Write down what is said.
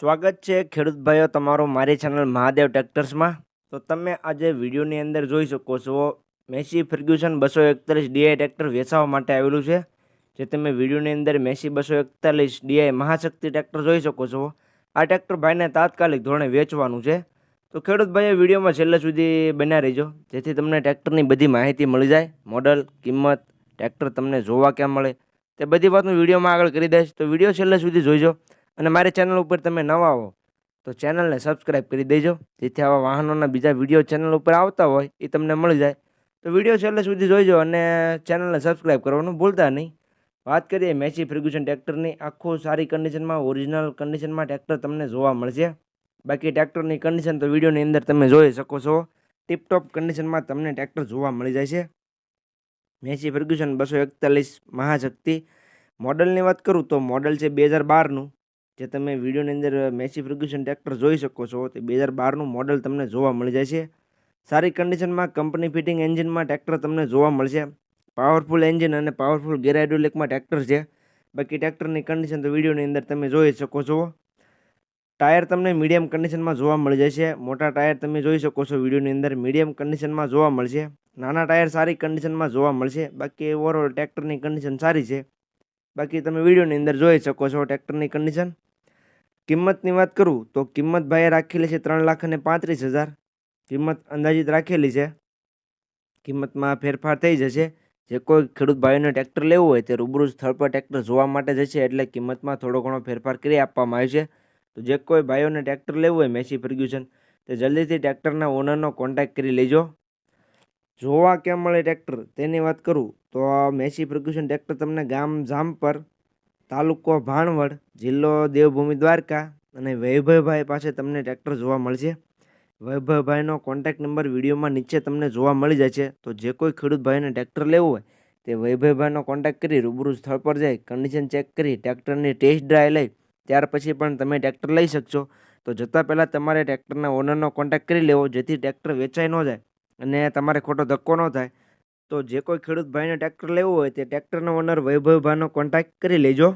સ્વાગત છે ખેડૂત ભાઈઓ તમારો મારી ચેનલ મહાદેવ ટ્રેક્ટર્સમાં. તો તમે આજે વિડીયોની અંદર જોઈ શકો છો, મેસી ફર્ગ્યુસન બસો એકતાલીસ ડીઆઈ ટ્રેક્ટર વેચાવા માટે આવેલું છે. જે તમે વિડીયોની અંદર મેસી બસો એકતાલીસ ડીઆઈ મહાશક્તિ ટ્રેક્ટર જોઈ શકો છો. આ ટ્રેક્ટર ભાઈને તાત્કાલિક ધોરણે વેચવાનું છે. તો ખેડૂત ભાઈઓ વિડીયોમાં છેલ્લે સુધી બન્યા રહેજો. જેથી તમને ટ્રેક્ટરની બધી માહિતી મળી જાય. મોડલ, કિંમત, ટ્રેક્ટર તમને જોવા ક્યાં મળે તે બધી વાતનું વિડીયોમાં આગળ કરી દઈશ. તો વીડિયો છેલ્લે સુધી જોઈજો. અને મારી ચેનલ ઉપર તમે નવા હો, તો ચેનલને સબસ્ક્રાઈબ કરી દેજો. જેથી આવા વાહનોના બીજા વીડિયો ચેનલ ઉપર આવતા હોય, એ તમને મળી જાય. તો વીડિયો છેલ્લે સુધી જોઈજો અને ચેનલને સબસ્ક્રાઈબ કરવાનું ભૂલતા નહીં. વાત કરીએ મેસી ફર્ગ્યુસન ટ્રેક્ટરની. આખું સારી કન્ડિશનમાં ઓરિજિનલ કન્ડિશનમાં ટ્રેક્ટર તમને જોવા મળશે. બાકી ટ્રેક્ટરની કન્ડિશન તો વિડીયોની અંદર તમે જોઈ શકો છો. ટીપટોપ કન્ડિશનમાં તમને ટ્રેક્ટર જોવા મળી જાય છે. મેસી ફર્ગ્યુસન બસો એકતાલીસ મહાશક્તિ. મોડલની વાત કરું તો મોડલ છે બે હજાર બારનું. જે તમે વિડીયોની અંદર મેસી ફર્ગ્યુસન ટ્રેક્ટર જોઈ શકો છો, તે બે હજાર બારનું મોડલ તમને જોવા મળી જાય છે. સારી કન્ડિશનમાં કંપની ફિટિંગ એન્જિનમાં ટ્રેક્ટર તમને જોવા મળશે. પાવરફુલ એન્જિન અને પાવરફુલ ગેર હાઇડ્રોલિકમાં ટ્રેક્ટર છે. બાકી ટ્રેક્ટરની કન્ડિશન તો વિડીયોની અંદર તમે જોઈ શકો છો. ટાયર તમને મીડિયમ કન્ડિશનમાં જોવા મળી જશે મોટા ટાયર તમે જોઈ શકો છો વિડીયોની અંદર મીડિયમ કન્ડિશનમાં જોવા મળશે. નાના ટાયર સારી કન્ડિશનમાં જોવા મળશે. બાકી ઓવરઓલ ટ્રેક્ટરની કન્ડિશન સારી છે. બાકી તમે વિડીયોની અંદર જોઈ શકો છો ટ્રેક્ટરની કન્ડિશન. કિંમતની વાત કરું તો કિંમત ભાઈએ રાખેલી છે ત્રણ લાખ અને પાંત્રીસ હજાર. કિંમત અંદાજિત રાખેલી છે. કિંમતમાં ફેરફાર થઈ જશે. જે કોઈ ખેડૂત ભાઈઓને ટ્રેક્ટર લેવું હોય તે રૂબરૂ સ્થળ પર ટ્રેક્ટર જોવા માટે જશે એટલે કિંમતમાં થોડો ઘણો ફેરફાર કરી આપવામાં આવ્યો છે. તો જે કોઈ ભાઈઓને ટ્રેક્ટર લેવું હોય મેસી ફર્ગ્યુસન, તે જલ્દીથી ટ્રેક્ટરના ઓનરનો કોન્ટેક્ટ કરી લેજો. જોવા ક્યાં મળે ટ્રેક્ટર તેની વાત કરું તો મેસી ફર્ગ્યુસન ટ્રેક્ટર તમને ગામ જામપર તાલુકો ભાણવડ, જિલ્લો દેવભૂમિ દ્વારકા અને વૈભવભાઈ પાસે તમને ટ્રેક્ટર જોવા મળશે. વૈભવભાઈનો કોન્ટેક્ટ નંબર વિડીયોમાં નીચે તમને જોવા મળી જાય છે તો જે કોઈ ખેડૂત ભાઈને ટ્રેક્ટર લેવું હોય, તે વૈભવભાઈનો કોન્ટેક્ટ કરી રૂબરૂ સ્થળ પર જઈ કન્ડિશન ચેક કરી, ટ્રેક્ટરની ટેસ્ટ ડ્રાઈવ લઈ, ત્યાર પછી પણ તમે ટ્રેક્ટર લઈ શકશો. તો જતાં પહેલાં તમારે ટ્રેક્ટરના ઓનરનો કોન્ટેક્ટ કરી લેવો, જેથી ટ્રેક્ટર વેચાઈ ન જાય અને તમારે ખોટો ધક્કો ન થાય. તો જે કોઈ ખેડૂત ભાઈને ટ્રેક્ટર લેવું હોય તે ટ્રેક્ટરનો ઓનર વૈભવભાઈનો કોન્ટેક્ટ કરી લેજો.